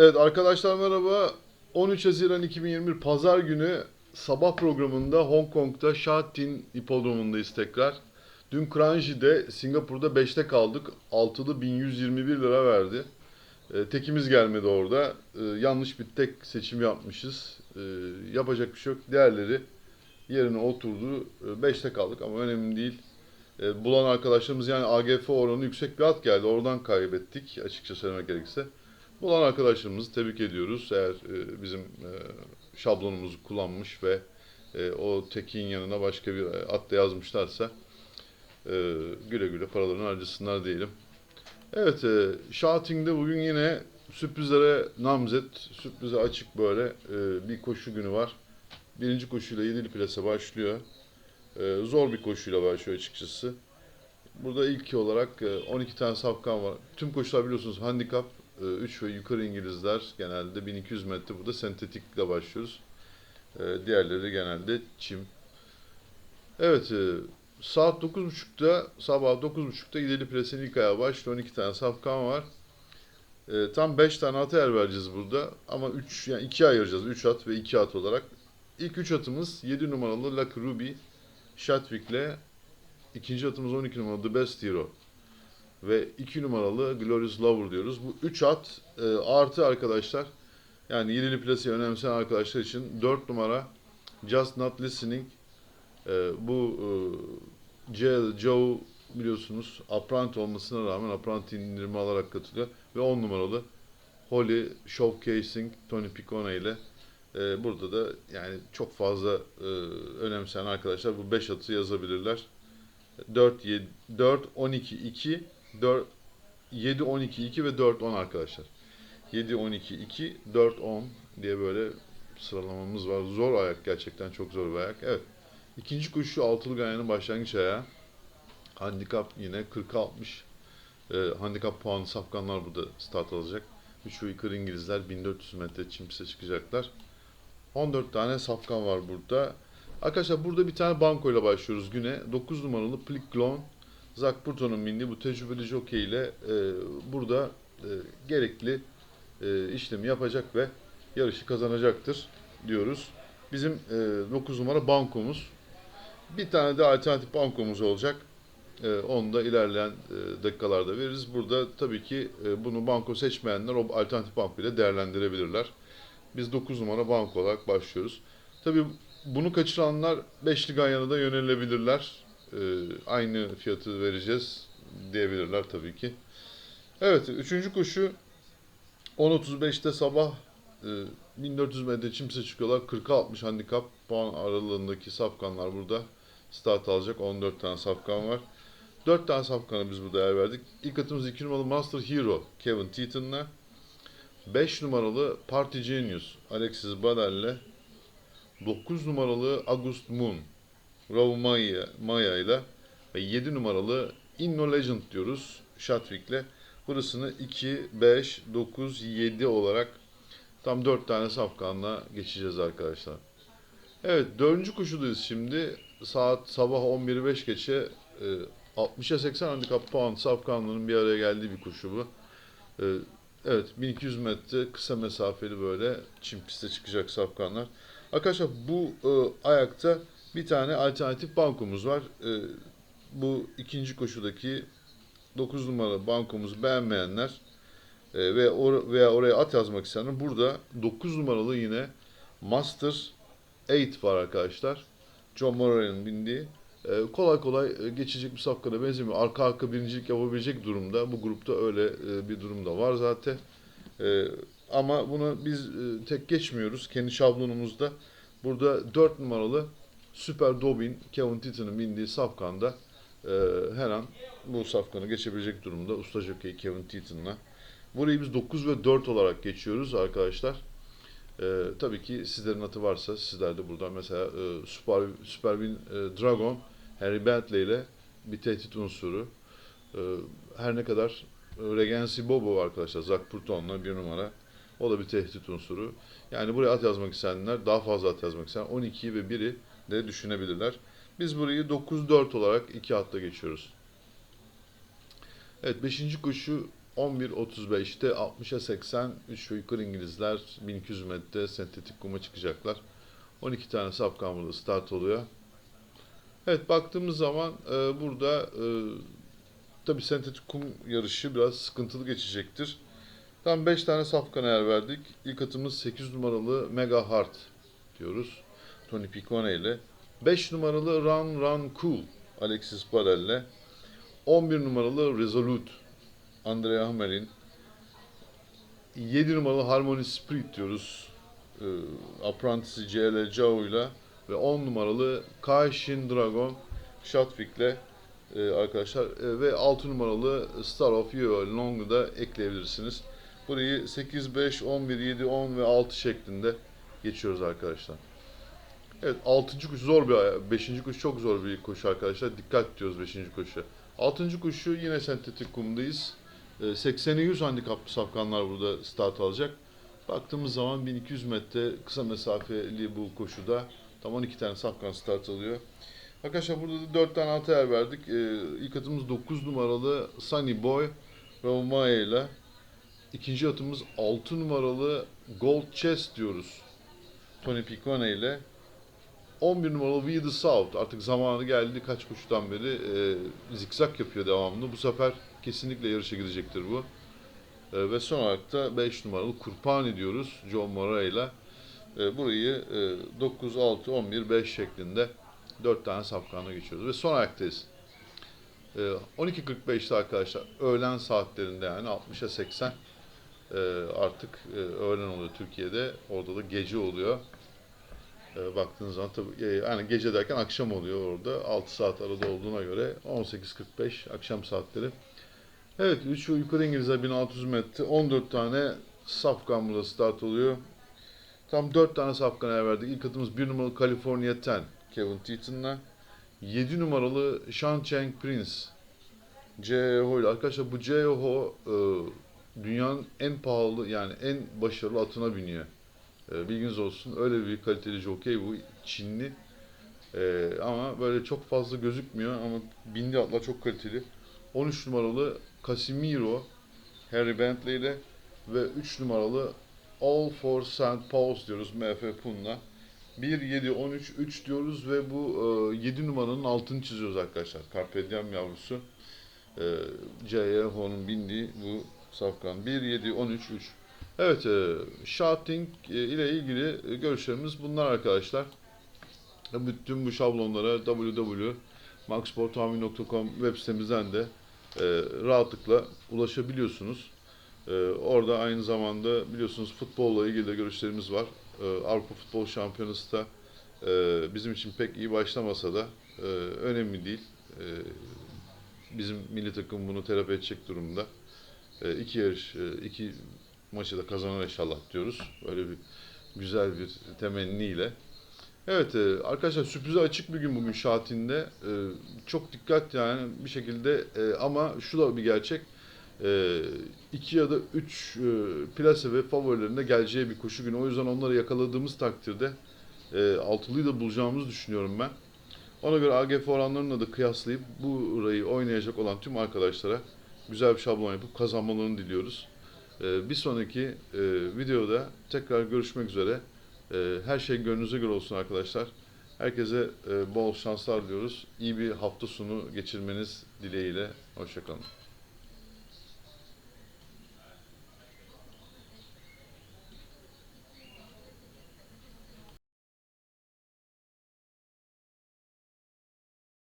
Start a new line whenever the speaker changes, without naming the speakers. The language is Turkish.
Evet arkadaşlar merhaba. 13 Haziran 2021 Pazar günü sabah programında Hong Kong'da Sha Tin Hipodromu'ndayız tekrar. Dün Kranji'de Singapur'da 5'te kaldık. Altılı 1121 lira verdi. E, tekimiz gelmedi orada. E, yanlış bir tek seçim yapmışız. E, yapacak bir şey yok. Diğerleri yerine oturdu. 5'te kaldık ama önemli değil. E, bulan arkadaşlarımız yani AGF oranı yüksek bir at geldi. Oradan kaybettik açıkça söylemek gerekirse. Bulan arkadaşlarımızı tebrik ediyoruz. Eğer e, bizim e, şablonumuzu kullanmış ve e, o tekin yanına başka bir at da yazmışlarsa e, güle güle paralarını harcasınlar diyelim. Evet, e, Shouting'de bugün yine sürprizlere namzet, sürprize açık böyle e, bir koşu günü var. Birinci koşuyla 7'li plase başlıyor. E, zor bir koşuyla başlıyor açıkçası. Burada ilk olarak e, 12 tane safkan var. Tüm koşular biliyorsunuz handikap. 3 ve yukarı İngilizler genelde 1200 metre. Burada sentetikle başlıyoruz. E, diğerleri genelde çim. Evet, e, saat 9.30'da, sabah 9.30'da İdeli Pres'in ilk ayağı başlıyor. 12 tane safkan var. E, tam 5 tane ata yer vereceğiz burada. Ama 3 yani 2 ayıracağız. 3 at ve 2 at olarak. İlk 3 atımız 7 numaralı Lucky Ruby Shatwick'le ikinci atımız 12 numaralı The Best Hero ve 2 numaralı Glorious Lover diyoruz. Bu 3 at e, artı arkadaşlar yani yenili plasiye önemseyen arkadaşlar için 4 numara Just Not Listening e, bu e, Joe biliyorsunuz Apprenti olmasına rağmen Apprenti indirimi alarak katılıyor ve 10 numaralı Holly Showcasing Tony Piccone ile e, burada da yani çok fazla e, önemseyen arkadaşlar bu 5 atı yazabilirler. 4 7 4 12 2 4 7 12 2 ve 4 10 arkadaşlar. 7 12 2 4 10 diye böyle sıralamamız var. Zor ayak gerçekten çok zor bir ayak. Evet. İkinci koşu altılı ganyanın başlangıç ayağı. Handikap yine 40 60. Ee, handikap puanı safkanlar burada start alacak. 3 ve yukarı İngilizler 1400 metre çim piste çıkacaklar. 14 tane safkan var burada. Arkadaşlar burada bir tane banko ile başlıyoruz güne. 9 numaralı Pliklon Zach Burton'un bindiği bu tecrübeli jockey ile e, burada e, gerekli e, işlemi yapacak ve yarışı kazanacaktır diyoruz. Bizim e, 9 numara bankomuz. Bir tane de alternatif bankomuz olacak. E, onu da ilerleyen e, dakikalarda veririz. Burada tabii ki e, bunu banko seçmeyenler o alternatif banko ile değerlendirebilirler. Biz 9 numara banko olarak başlıyoruz. Tabii bunu kaçıranlar 5'li Ganyan'a da yönelebilirler. Ee, aynı fiyatı vereceğiz diyebilirler tabii ki. Evet, üçüncü koşu 10.35'te sabah e, 1400 metre çimse çıkıyorlar. 40'a 60 handikap puan aralığındaki safkanlar burada start alacak. 14 tane safkan var. 4 tane safkana biz burada yer verdik. İlk atımız 2 numaralı Master Hero Kevin Teaton'la 5 numaralı Party Genius Alexis Badel'le 9 numaralı August Moon Rav Maya, Maya ile ve 7 numaralı Inno Legend diyoruz Shatwick'le. Burasını 2, 5, 9, 7 olarak tam 4 tane safkanla geçeceğiz arkadaşlar. Evet dördüncü koşudayız şimdi. Saat sabah 11.05 geçe e, 60'a 80 handikap puan safkanların bir araya geldiği bir koşu bu. E, evet 1200 metre kısa mesafeli böyle çim piste çıkacak safkanlar. Arkadaşlar bu e, ayakta bir tane alternatif bankomuz var. E, bu ikinci koşudaki 9 numara bankomuzu beğenmeyenler e, ve or- veya oraya at yazmak isteyenler burada 9 numaralı yine Master 8 var arkadaşlar. John Moray'ın bindiği. E, kolay kolay e, geçecek bir safkana benzemiyor. Arka arka birincilik yapabilecek durumda. Bu grupta öyle e, bir durum da var zaten. E, ama bunu biz e, tek geçmiyoruz. Kendi şablonumuzda. Burada 4 numaralı Süper Dobin Kevin Titan'ın bindiği safkanda e, her an bu safkanı geçebilecek durumda. Usta jockey Kevin Titan'la. Burayı biz 9 ve 4 olarak geçiyoruz arkadaşlar. E, tabii ki sizlerin atı varsa sizler de buradan mesela e, Super, Super Win e, Dragon Harry Bentley ile bir tehdit unsuru. E, her ne kadar Regency Bobo arkadaşlar. Zach Purton'la bir numara. O da bir tehdit unsuru. Yani buraya at yazmak isteyenler, daha fazla at yazmak isteyen 12 ve 1'i de düşünebilirler. Biz burayı 9-4 olarak iki atla geçiyoruz. Evet 5. koşu 11.35'te 60'a 80 3 ve yukarı İngilizler 1200 metre sentetik kuma çıkacaklar. 12 tane safkan burada start oluyor. Evet baktığımız zaman e, burada e, tabi sentetik kum yarışı biraz sıkıntılı geçecektir. Tam 5 tane safkan ayar verdik. İlk atımız 8 numaralı Mega Heart diyoruz. Tony Piccone ile. 5 numaralı Run Run Cool Alexis Barel ile. 11 numaralı Resolute Andrea Hamelin. 7 numaralı Harmony Spirit diyoruz. E, Apprentice'i CL Cao ile ve 10 numaralı Kaishin Dragon Shatwick ile e, arkadaşlar E, ve 6 numaralı Star of You Long'u da ekleyebilirsiniz. Burayı 8, 5, 11, 7, 10 ve 6 şeklinde geçiyoruz arkadaşlar. Evet 6. kuş zor bir 5. kuş çok zor bir koşu arkadaşlar. Dikkat diyoruz 5. koşu. 6. koşu yine sentetik kumdayız. E, 80'e 100 handikaplı safkanlar burada start alacak. Baktığımız zaman 1200 metre kısa mesafeli bu koşuda tam 12 tane safkan start alıyor. Arkadaşlar burada da 4 tane atı yer verdik. Ee, ilk atımız 9 numaralı Sunny Boy Romaya ile. İkinci atımız 6 numaralı Gold Chest diyoruz. Tony Piccone ile. 11 numaralı We The South. Artık zamanı geldi. Kaç koşudan beri e, zikzak yapıyor devamlı. Bu sefer kesinlikle yarışa gidecektir bu. E, ve son olarak da 5 numaralı Kurpani diyoruz. John Mora ile. E, burayı e, 9, 6, 11, 5 şeklinde 4 tane safkanla geçiyoruz. Ve son ayaktayız. E, 12.45'te arkadaşlar öğlen saatlerinde yani 60'a 80 e, artık e, öğlen oluyor Türkiye'de. Orada da gece oluyor. E, baktığınız zaman tabii e, yani gece derken akşam oluyor orada. 6 saat arada olduğuna göre 18.45 akşam saatleri. Evet 3 ve yukarı İngilizler 1600 metre 14 tane safkan burada start oluyor. Tam 4 tane safkan ayar verdik. İlk atımız 1 numaralı California 10 Kevin Teaton'la. 7 numaralı Sean Cheng Prince CEO ile. Arkadaşlar bu CEO e, dünyanın en pahalı yani en başarılı atına biniyor. E, bilginiz olsun. Öyle bir kaliteli jockey bu. Çinli. E, ama böyle çok fazla gözükmüyor ama bindi atlar çok kaliteli. 13 numaralı Casimiro Harry Bentley ile ve 3 numaralı All for St. Paul's diyoruz MF Pun'la. 1, 7, 13, 3 diyoruz ve bu e, 7 numaranın altını çiziyoruz arkadaşlar. Carpe Diem yavrusu. E, C.Y.Ho'nun bindiği bu safkan. 1, 7, 13, 3. Evet, e, shouting e, ile ilgili e, görüşlerimiz bunlar arkadaşlar. E, Bütün bu şablonlara www.maxsporttahmin.com web sitemizden de e, rahatlıkla ulaşabiliyorsunuz. E, orada aynı zamanda biliyorsunuz futbolla ilgili de görüşlerimiz var. E, Avrupa Futbol Şampiyonası da e, bizim için pek iyi başlamasa da e, önemli değil. E, bizim milli takım bunu telafi edecek durumda. E, iki yarış, e, iki maçı da kazanır inşallah diyoruz. Böyle bir güzel bir temenniyle. Evet e, arkadaşlar sürprize açık bir gün bugün Şatin'de. E, çok dikkat yani bir şekilde e, ama şu da bir gerçek. 2 ya da 3 e, plase ve favorilerinde geleceği bir koşu günü. O yüzden onları yakaladığımız takdirde altılıyı da bulacağımızı düşünüyorum ben. Ona göre AGF oranlarını da kıyaslayıp burayı oynayacak olan tüm arkadaşlara güzel bir şablon yapıp kazanmalarını diliyoruz. E, bir sonraki e, videoda tekrar görüşmek üzere. E, her şey gönlünüze göre olsun arkadaşlar. Herkese e, bol şanslar diliyoruz. İyi bir hafta sonu geçirmeniz dileğiyle. Hoşçakalın.